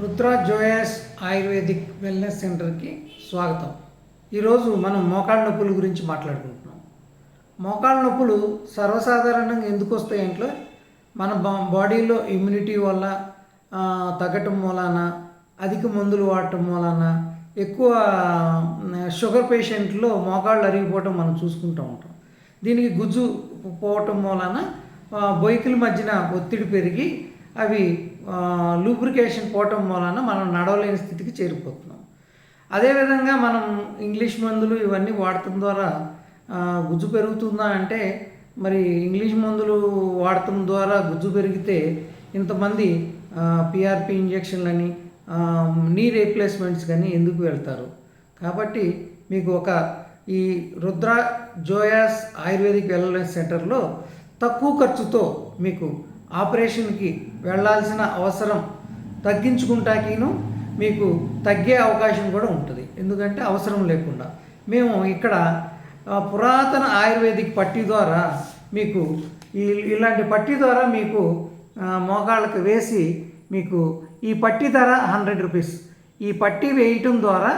Rudra జోయాస్ ayurvedic wellness సెంటర్కి స్వాగతం. ఈరోజు మనం మోకాళ్ళ నొప్పుల గురించి మాట్లాడుకుంటున్నాం. మోకాళ్ళ నొప్పులు సర్వసాధారణంగా ఎందుకు వస్తాయి అంటే మన బా- బాడీలో ఇమ్యూనిటీ వల్ల తగ్గటం మూలాన అధిక మందులు వాడటం మూలాన ఎక్కువ షుగర్ పేషెంట్లో మోకాళ్ళు అరిగిపోవటం మనం చూసుకుంటూ ఉంటాం. దీనికి గుజ్జు పోవటం మూలాన బొయ్కుల మధ్యన ఒత్తిడి పెరిగి అవి లూబ్రికేషన్ పోవటం వలన మనం నడవలేని స్థితికి చేరిపోతున్నాం. అదేవిధంగా మనం ఇంగ్లీష్ మందులు ఇవన్నీ వాడటం ద్వారా గుజ్జు పెరుగుతుందా అంటే మరి ఇంగ్లీష్ మందులు వాడటం ద్వారా గుజ్జు పెరిగితే ఇంతమంది పిఆర్పి ఇంజెక్షన్లని నీ రీప్లేస్మెంట్స్ కానీ ఎందుకు వెళ్తారు? కాబట్టి మీకు ఒక ఈ రుద్ర జోయాస్ ఆయుర్వేదిక్ వెల్నెస్ సెంటర్లో తక్కువ ఖర్చుతో మీకు ఆపరేషన్కి వెళ్ళాల్సిన అవసరం తగ్గించుకుంటాకిను మీకు తగ్గే అవకాశం కూడా ఉంటుంది. ఎందుకంటే అవసరం లేకుండా. మేము ఇక్కడ పురాతన ఆయుర్వేదిక్ పట్టి ద్వారా మీకు ఈ ఇలాంటి పట్టి ద్వారా మీకు మోకాళ్ళకు మోకాళ్ళకి వేసి మీకు ఈ పట్టి ధర హండ్రెడ్ రూపీస్. ఈ పట్టి వేయటం ద్వారా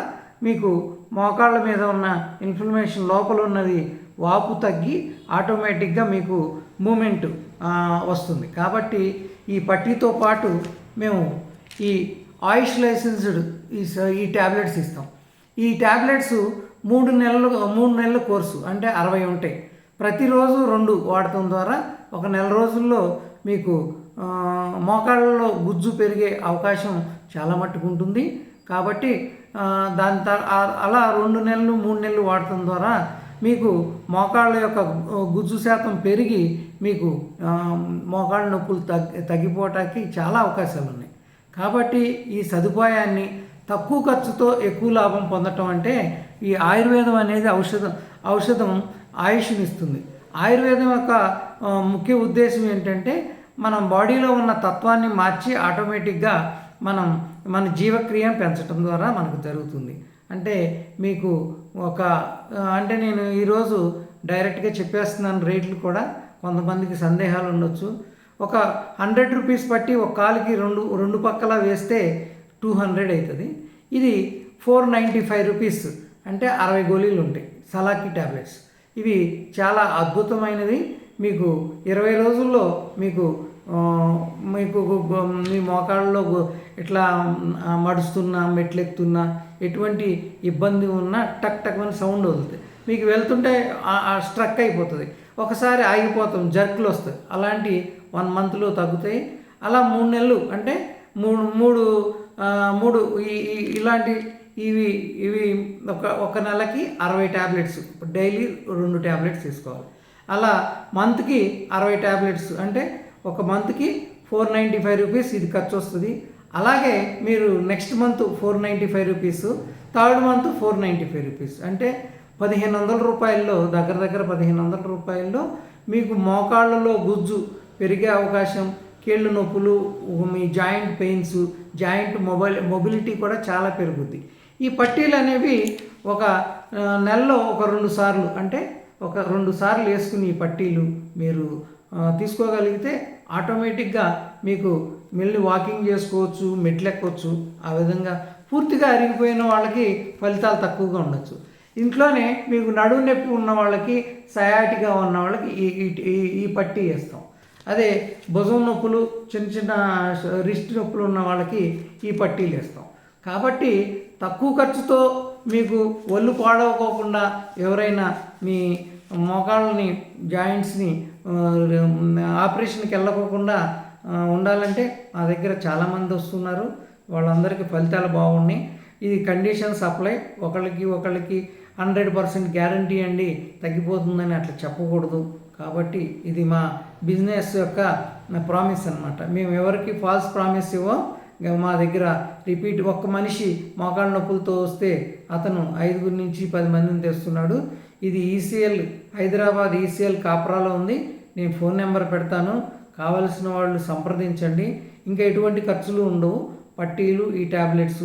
మీకు మోకాళ్ళ మీద ఉన్న ఇన్ఫ్లమేషన్ లోపల ఉన్నది వాపు తగ్గి ఆటోమేటిక్గా మీకు మూమెంట్ వస్తుంది. కాబట్టి ఈ పట్టీతో పాటు మేము ఈ ఆయుష్ లైసెన్స్డ్ ఈ స- ఈ ట్యాబ్లెట్స్ ఇస్తాం. ఈ ట్యాబ్లెట్స్ మూడు నెలలు మూడు నెలల కోర్సు అంటే అరవై ఉంటాయి. ప్రతిరోజు రెండు వాడటం ద్వారా ఒక నెల రోజుల్లో మీకు మోకాళ్ళలో గుజ్జు పెరిగే అవకాశం చాలా మట్టుకు ఉంటుంది. కాబట్టి దాని అలా రెండు నెలలు మూడు నెలలు వాడటం ద్వారా మీకు మోకాళ్ళ యొక్క గుజ్జు శాతం పెరిగి మీకు మోకాళ్ళ నొప్పులు తగ్గి తగ్గిపోవటానికి చాలా అవకాశాలు ఉన్నాయి. కాబట్టి ఈ సదుపాయాన్ని తక్కువ ఖర్చుతో ఎక్కువ లాభం పొందటం అంటే ఈ ఆయుర్వేదం అనేది ఔషధం ఔషధం ఆయుష్నిస్తుంది. ఆయుర్వేదం యొక్క ముఖ్య ఉద్దేశం ఏంటంటే మనం బాడీలో ఉన్న తత్వాన్ని మార్చి ఆటోమేటిక్గా మనం మన జీవక్రియను పెంచడం ద్వారా మనకు జరుగుతుంది. అంటే మీకు ఒక అంటే నేను ఈరోజు డైరెక్ట్గా చెప్పేస్తున్నాను రేట్లు కూడా కొంతమందికి సందేహాలు ఉండొచ్చు. ఒక హండ్రెడ్ రూపీస్ పట్టి ఒక కాలుకి రెండు రెండు పక్కల వేస్తే టూ హండ్రెడ్ అవుతుంది ఇది ఫోర్ నైంటీ ఫైవ్ రూపీస్ అంటే అరవై గోళీలు ఉంటాయి సలాకి ట్యాబ్లెట్స్ ఇవి చాలా అద్భుతమైనది మీకు ఇరవై రోజుల్లో మీకు మీకు మీ మోకాళ్ళలో ఇట్లా మడుస్తున్నా మెట్లెక్కుతున్నా ఎటువంటి ఇబ్బంది ఉన్నా టక్ టక్ అని సౌండ్ వదులుతాయి. మీకు వెళ్తుంటే స్ట్రక్ అయిపోతుంది. ఒకసారి ఆగిపోతాం జర్కులు వస్తాయి. అలాంటి వన్ మంత్లో తగ్గుతాయి. అలా మూడు నెలలు అంటే మూడు మూడు మూడు ఈ ఇలాంటి ఇవి ఇవి ఒక ఒక నెలకి అరవై ట్యాబ్లెట్స్ డైలీ రెండు ట్యాబ్లెట్స్ తీసుకోవాలి. అలా మంత్కి అరవై ట్యాబ్లెట్స్ అంటే ఒక మంత్కి ఫోర్ నైంటీ ఫైవ్ రూపీస్ ఇది ఖర్చు వస్తుంది. అలాగే మీరు next month four ninety five rupees third month four ninety five rupees. అంటే పదిహేను వందల రూపాయల్లో దగ్గర దగ్గర పదిహేను వందల రూపాయల్లో మీకు మోకాళ్ళలో గుజ్జు పెరిగే అవకాశం కీళ్ళు నొప్పులు మీ joint pains joint mobile mobility కూడా చాలా పెరుగుద్ది. ఈ పట్టీలు అనేవి ఒక నెలలో ఒక రెండు సార్లు అంటే ఒక రెండు సార్లు వేసుకుని ఈ పట్టీలు మీరు తీసుకోగలిగితే ఆటోమేటిక్గా మీకు మళ్ళీ వాకింగ్ చేసుకోవచ్చు మెట్లెక్కొచ్చు ఆ విధంగా పూర్తిగా అరిగిపోయిన వాళ్ళకి ఫలితాలు తక్కువగా ఉండొచ్చు. ఇంట్లోనే మీకు నడుము నొప్పి ఉన్న వాళ్ళకి సయాటిగా ఉన్న వాళ్ళకి ఈ ఈ- ఈ- ఈ పట్టీ వేస్తాం. అదే భుజం నొప్పులు చిన్న చిన్న రిస్ట్ నొప్పులు ఉన్న వాళ్ళకి ఈ పట్టీలు వేస్తాం. కాబట్టి తక్కువ ఖర్చుతో మీకు ఒళ్ళు పాడవకోకుండా ఎవరైనా మీ మోకాళ్ళని జాయింట్స్ని ఆపరేషన్కి వెళ్ళకోకుండా ఉండాలంటే మా దగ్గర చాలామంది వస్తున్నారు. వాళ్ళందరికీ ఫలితాలు బాగున్నాయి. ఇది కండిషన్ సప్లై. ఒకళ్ళకి ఒకళ్ళకి హండ్రెడ్ పర్సెంట్ గ్యారంటీ అండి. తగ్గిపోతుందని అట్లా చెప్పకూడదు. కాబట్టి ఇది మా బిజినెస్ యొక్క ప్రామిస్ అనమాట మేము ఎవరికి ఫాల్స్ ప్రామిస్ ఇవ్వం. మా దగ్గర రిపీట్ ఒక్క మనిషి మోకాళ్ళ నొప్పులతో వస్తే అతను ఐదుగురు నుంచి పది మందిని తెస్తున్నాడు. ఇది ఈసీఎల్ హైదరాబాద్ ఈసీఎల్ కాపరాలో ఉంది. నేను ఫోన్ నెంబర్ పెడతాను. కావలసిన వాళ్ళు సంప్రదించండి. ఇంకా ఎటువంటి ఖర్చులు ఉండవు. పట్టీలు ఈ ట్యాబ్లెట్స్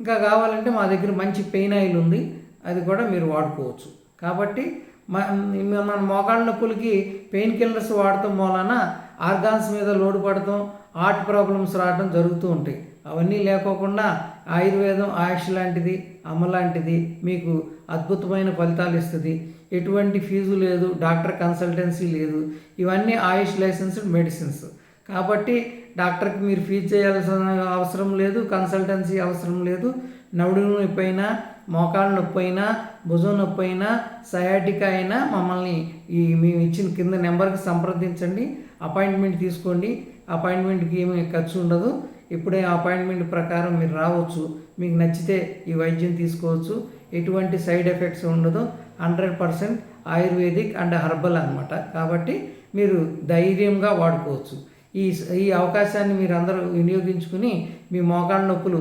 ఇంకా కావాలంటే మా దగ్గర మంచి పెయిన్ ఆయిల్ ఉంది. అది కూడా మీరు వాడుకోవచ్చు. కాబట్టి మ- మన మోకాళ్ళ నొప్పులకి పెయిన్ కిల్లర్స్ వాడటం మూలన ఆర్గాన్స్ మీద లోడ్ పడటం హార్ట్ ప్రాబ్లమ్స్ రావడం జరుగుతూ ఉంటాయి. అవన్నీ లేకోకుండా ఆయుర్వేదం ఆయుష్ లాంటిది అమ్మ లాంటిది మీకు అద్భుతమైన ఫలితాలు ఇస్తుంది. ఎటువంటి ఫీజు లేదు డాక్టర్ కన్సల్టెన్సీ లేదు. ఇవన్నీ ఆయుష్ లైసెన్స్డ్ మెడిసిన్స్. కాబట్టి డాక్టర్కి మీరు ఫీజు చేయాల్సిన అవసరం లేదు కన్సల్టెన్సీ అవసరం లేదు. నడుము నొప్పి అయినా మోకాళ్ళ నొప్పి అయినా భుజం నొప్పి అయినా సయాటికా అయినా మమ్మల్ని ఈ మేము ఇచ్చిన కింద నెంబర్కి సంప్రదించండి. అపాయింట్మెంట్ తీసుకోండి. అపాయింట్మెంట్కి ఏమీ ఖర్చు ఉండదు. ఇప్పుడే అపాయింట్మెంట్ ప్రకారం మీరు రావచ్చు. మీకు నచ్చితే ఈ వైద్యం తీసుకోవచ్చు. ఎటువంటి సైడ్ ఎఫెక్ట్స్ ఉండదు. Hundred percent ayurvedic and herbal అనమాట కాబట్టి మీరు ధైర్యంగా వాడుకోవచ్చు. ఈ ఈ అవకాశాన్ని మీరు అందరూ వినియోగించుకుని మీ మోకాళ్ళ నొప్పులు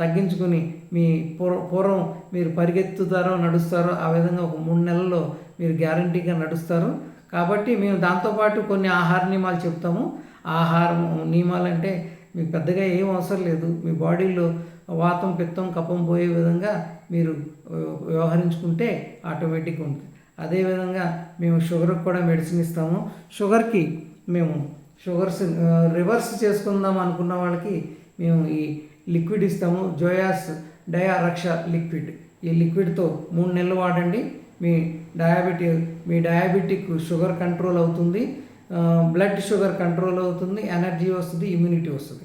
తగ్గించుకుని మీ పూర్వ పూర్వం మీరు పరిగెత్తుతారో నడుస్తారో ఆ విధంగా ఒక మూడు నెలల్లో మీరు గ్యారంటీగా నడుస్తారు. కాబట్టి మేము దాంతోపాటు కొన్ని ఆహార నియమాలు చెప్తాము. ఆహారం నియమాలంటే మీకు పెద్దగా ఏం అవసరం లేదు. మీ బాడీలో వాతం పిత్తం కపం పోయే విధంగా మీరు వ్యవహరించుకుంటే ఆటోమేటిక్గా ఉంటుంది. అదేవిధంగా మేము షుగర్కి కూడా మెడిసిన్ ఇస్తాము. షుగర్కి మేము షుగర్స్ రివర్స్ చేసుకుందాం అనుకున్న వాళ్ళకి మేము ఈ లిక్విడ్ ఇస్తాము. జోయాస్ డయా రక్ష లిక్విడ్. ఈ లిక్విడ్తో మూడు నెలలు వాడండి. మీ డయాబెటిక్ మీ డయాబెటిక్ షుగర్ కంట్రోల్ అవుతుంది. బ్లడ్ షుగర్ కంట్రోల్ అవుతుంది ఎనర్జీ వస్తుంది ఇమ్యూనిటీ వస్తుంది.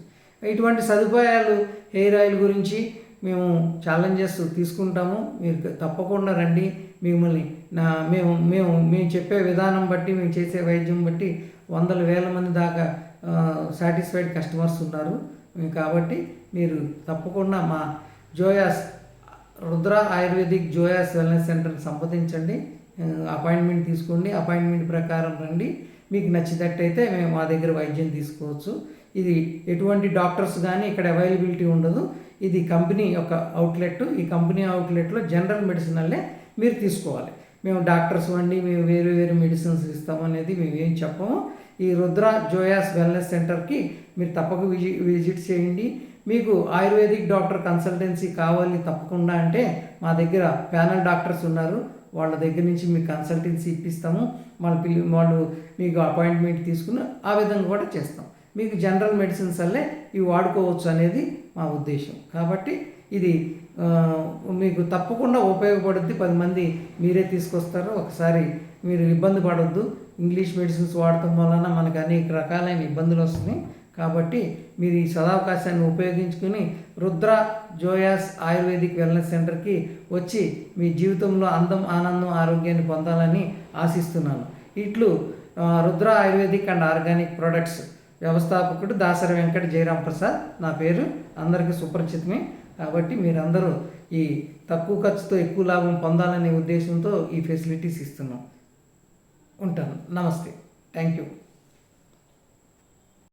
ఇటువంటి సదుపాయాలు హెయిర్ ఆయిల్ గురించి మేము ఛాలెంజెస్ తీసుకుంటాము. మీరు తప్పకుండా రండి. మిమ్మల్ని నా మేము మేము మేము చెప్పే విధానం బట్టి మేము చేసే వైద్యం బట్టి వందల వేల మంది దాకా సాటిస్ఫైడ్ కస్టమర్స్ ఉన్నారు. కాబట్టి మీరు తప్పకుండా మా జోయాస్ రుద్ర ఆయుర్వేదిక్ జోయాస్ వెల్నెస్ సెంటర్ని సంప్రదించండి. అపాయింట్మెంట్ తీసుకోండి. అపాయింట్మెంట్ ప్రకారం రండి. మీకు నచ్చినట్టయితే మేము మా దగ్గర వైద్యం తీసుకోవచ్చు. ఇది ఎటువంటి డాక్టర్స్ కానీ ఇక్కడ అవైలబిలిటీ ఉండదు. ఇది కంపెనీ యొక్క అవుట్లెట్. ఈ కంపెనీ అవుట్లెట్లో జనరల్ మెడిసిన్ మీరు తీసుకోవాలి. మేము డాక్టర్స్ వండి మేము వేరు వేరు మెడిసిన్స్ ఇస్తామనేది మేము ఏం చెప్పము. ఈ రుద్ర జోయాస్ వెల్నెస్ సెంటర్కి మీరు తప్పక విజి విజిట్ చేయండి. మీకు ఆయుర్వేదిక్ డాక్టర్ కన్సల్టెన్సీ కావాలి తప్పకుండా అంటే మా దగ్గర ప్యానల్ డాక్టర్స్ ఉన్నారు. వాళ్ళ దగ్గర నుంచి మీకు కన్సల్టెన్సీ ఇప్పిస్తాము. వాళ్ళ పిల్లి వాళ్ళు మీకు అపాయింట్మెంట్ తీసుకుని ఆ విధంగా కూడా చేస్తాం. మీకు జనరల్ మెడిసిన్స్ వల్లే ఇవి వాడుకోవచ్చు అనేది మా ఉద్దేశం. కాబట్టి ఇది మీకు తప్పకుండా ఉపయోగపడుద్ది. పది మంది మీరే తీసుకొస్తారు. ఒకసారి మీరు ఇబ్బంది పడొద్దు. ఇంగ్లీష్ మెడిసిన్స్ వాడటం వలన మనకు అనేక రకాలైన ఇబ్బందులు వస్తున్నాయి. కాబట్టి మీరు ఈ సదావకాశాన్ని ఉపయోగించుకుని రుద్ర జోయాస్ ఆయుర్వేదిక్ వెల్నెస్ సెంటర్కి వచ్చి మీ జీవితంలో అందం ఆనందం ఆరోగ్యాన్ని పొందాలని ఆశిస్తున్నాను. ఇట్లు Rudra ayurvedic and organic products వ్యవస్థాపకుడు దాసరి వెంకట జయరాం ప్రసాద్. నా పేరు అందరికీ సుపరిచితమే కాబట్టి మీరందరూ ఈ తక్కువ ఖర్చుతో ఎక్కువ లాభం పొందాలనే ఉద్దేశంతో ఈ ఫెసిలిటీస్ ఇస్తున్నాం. ఉంటాను. నమస్తే. Thank you